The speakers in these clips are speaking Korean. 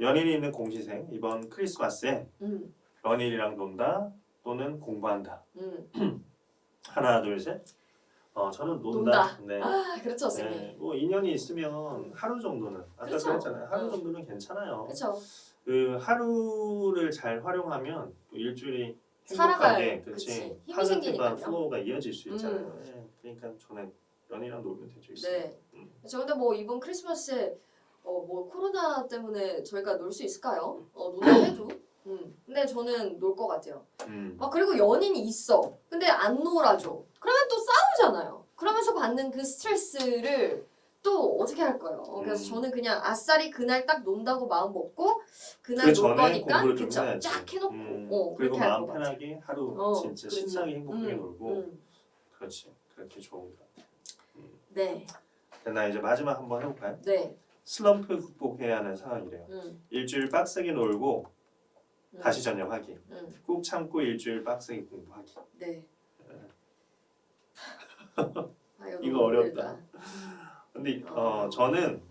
연인이 있는 공시생 이번 크리스마스에 음, 연인이랑 논다 또는 공부한다. 음. 하나 둘 셋. 어 저는 논다. 논다. 네. 아, 그렇죠, 선생님. 네, 뭐 인연이 있으면 하루 정도는 아까 그렇죠. 그랬잖아요. 하루 응. 정도는 괜찮아요. 그렇죠. 그 하루를 잘 활용하면 또 일주일이 행복하게 그치. 그치 힘이 생기니까요. 플로우가 이어질 수 있잖아요. 음. 네, 그러니까 저는 연인이랑 놀면 되죠. 있어요. 네. 음. 저 근데 뭐 이번 크리스마스에 어 뭐 코로나 때문에 저희가 놀 수 있을까요? 어 논다 해도. 음. 근데 저는 놀 것 같아요. 음. 아 그리고 연인이 있어. 근데 안 놀아줘. 그러면 또 싸우잖아요. 그러면서 받는 그 스트레스를 또 어떻게 할 거예요? 어, 그래서 음. 저는 그냥 아싸리 그날 딱 논다고 마음 먹고 그날 그 놀 전에 거니까 공부를 좀 그쵸? 해야지. 쫙 해놓고 음. 어, 그리고 그렇게 할 마음 것 같아요. 편하게 하루 어, 진짜 그렇죠. 신나게 행복하게 음, 놀고 음. 그렇지 그렇게 좋은 것 같아. 네, 나 이제 마지막 한번 해볼까요? 네, 슬럼프 극복해야 하는 상황이래요. 음, 일주일 빡세게 놀고 음, 다시 전념하기. 음, 꾹 참고 일주일 빡세게 공부하기. 네. 아유, 이거 너무 어렵다. 근데 어. 어, 저는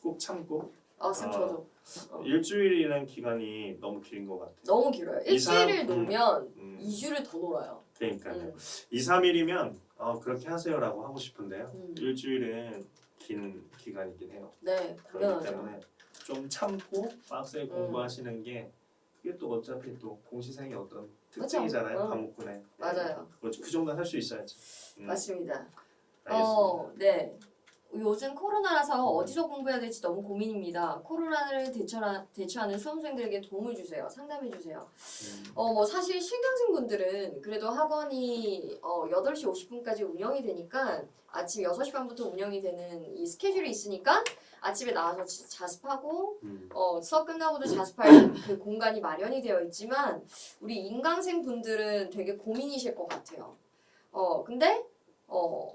꾹 참고 아, 쌤 어. 저도 어. 일주일이라는 기간이 너무 긴것 같아. 너무 길어요. 이 일주일을 음. 놀면 음, 2주를 더 놀아요. 그러니까요. 음. 2, 3일이면 어, 그렇게 하세요라고 하고 싶은데요. 음. 일주일은 긴 기간이긴 해요. 네, 그렇기 당연하죠. 때문에 좀 참고 빡세게 음. 공부하시는 게 그게 또 어차피 또 공시생의 어떤 특징이잖아요. 응. 과목군에. 네. 맞아요. 그, 그 정도는 할수 있어야지. 음, 맞습니다. 알겠습니다. 어, 네. 요즘 코로나라서 어디서 공부해야 될지 너무 고민입니다. 코로나를 대처하, 대처하는 수험생들에게 도움을 주세요. 상담해 주세요. 음, 어, 뭐 사실 실경생분들은 그래도 학원이 어, 8시 50분까지 운영이 되니까 아침 6시 반부터 운영이 되는 이 스케줄이 있으니까 아침에 나와서 지- 자습하고 음, 어, 수업 끝나고도 자습할 그 공간이 마련이 되어 있지만 우리 인강생 분들은 되게 고민이실 것 같아요. 어, 근데 어,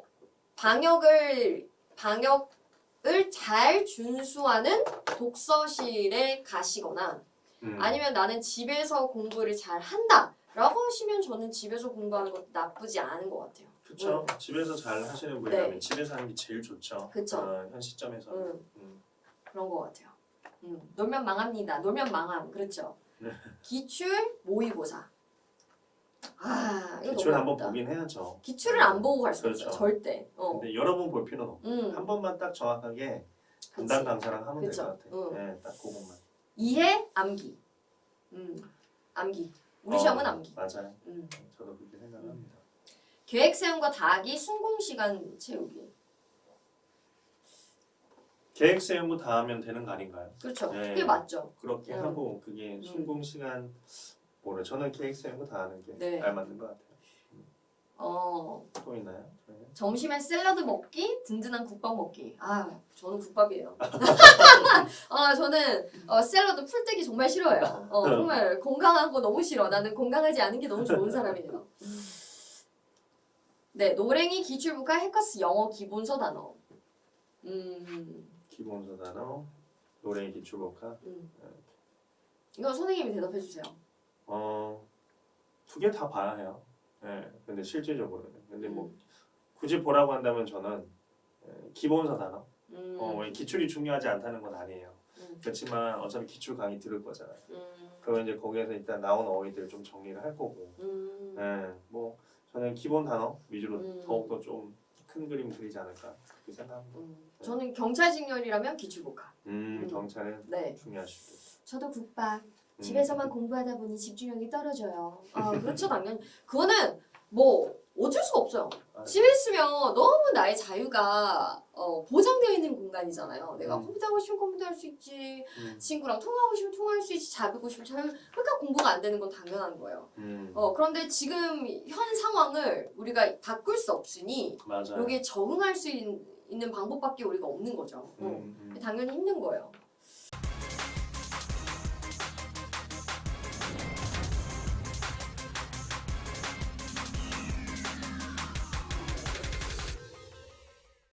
방역을 방역을 잘 준수하는 독서실에 가시거나 음. 아니면 나는 집에서 공부를 잘 한다 라고 하시면 저는 집에서 공부하는 것도 나쁘지 않은 것 같아요. 그렇죠. 집에서 잘 하시는 분이라면 네. 집에서 하는 게 제일 좋죠. 그쵸. 어, 현 시점에서. 는 음. 그런 것 같아요. 음, 놀면 망합니다. 놀면 망함. 그렇죠. 네. 기출 모의고사. 아, 이거 기출 너무 한번 어렵다. 보긴 해야죠. 기출을 안 보고 갈수 그렇죠. 없어요. 절대. 어. 근데 여러 번 볼 필요는 없고 음. 한 번만 딱 정확하게 그치. 분당 강사랑 하면 될 그쵸. 것 같아요. 응. 네, 딱 그것만. 이해 암기. 음. 암기. 우리 어, 시험은 암기. 맞아요. 음. 저도 그렇게 생각합니다. 계획 세운 거 다 하기, 순공 시간 채우기. 계획 거다 하면 되는 거 아닌가요? 그렇죠. 네. 그게 맞죠. 그렇게 음. 하고 그게 순공 시간 뭐래 저는 거다 하는 게 네. 알맞는 것 같아요. 어, 또 있나요? 네. 점심에 샐러드 먹기, 든든한 국밥 먹기. 아, 저는 국밥이에요. 아, 저는 어, 샐러드 풀떼기 정말 싫어해요. 어, 정말 건강한 거 너무 싫어. 나는 건강하지 않은 게 너무 좋은 사람이에요. 네, 노랭이 기출북학 해커스 영어 기본서 단어. 음, 기본서 단어, 노래 기출복화. 음. 이거 선생님이 대답해 주세요. 어, 두 개 다 봐야 해요. 네, 근데 실질적으로는. 근데 뭐 음. 굳이 보라고 한다면 저는 예, 기본서 단어. 음, 어, 왜 기출이 중요하지 않다는 건 아니에요. 음. 그렇지만 어차피 기출 강의 들을 거잖아요. 음, 그러면 이제 거기에서 일단 나온 어휘들 좀 정리를 할 거고. 음, 네, 뭐 저는 기본 단어 위주로 음. 더욱더 좀 큰 그림 그리지 않을까 그렇게 생각합니다. 음. 저는 경찰 직렬이라면 기출북학. 음, 음. 경찰은 네. 중요하시고. 저도 국밥. 음. 집에서만 공부하다 보니 집중력이 떨어져요. 아, 그렇죠, 당연히. 그거는 뭐 어쩔 수가 없어요. 아, 집에 있으면 너무 나의 자유가 어, 보장되어 있는 공간이잖아요. 내가 음. 컴퓨터 하고 싶으면 컴퓨터 할 수 있지. 음, 친구랑 통화하고 싶으면 통화할 수 있지. 자고 싶으면 자유. 그러니까 공부가 안 되는 건 당연한 거예요. 음, 어, 그런데 지금 현 상황을 우리가 바꿀 수 없으니 맞아요. 여기에 적응할 수 있, 는 방법밖에 우리가 없는 거죠. 어. 음, 음. 당연히 힘든 거예요.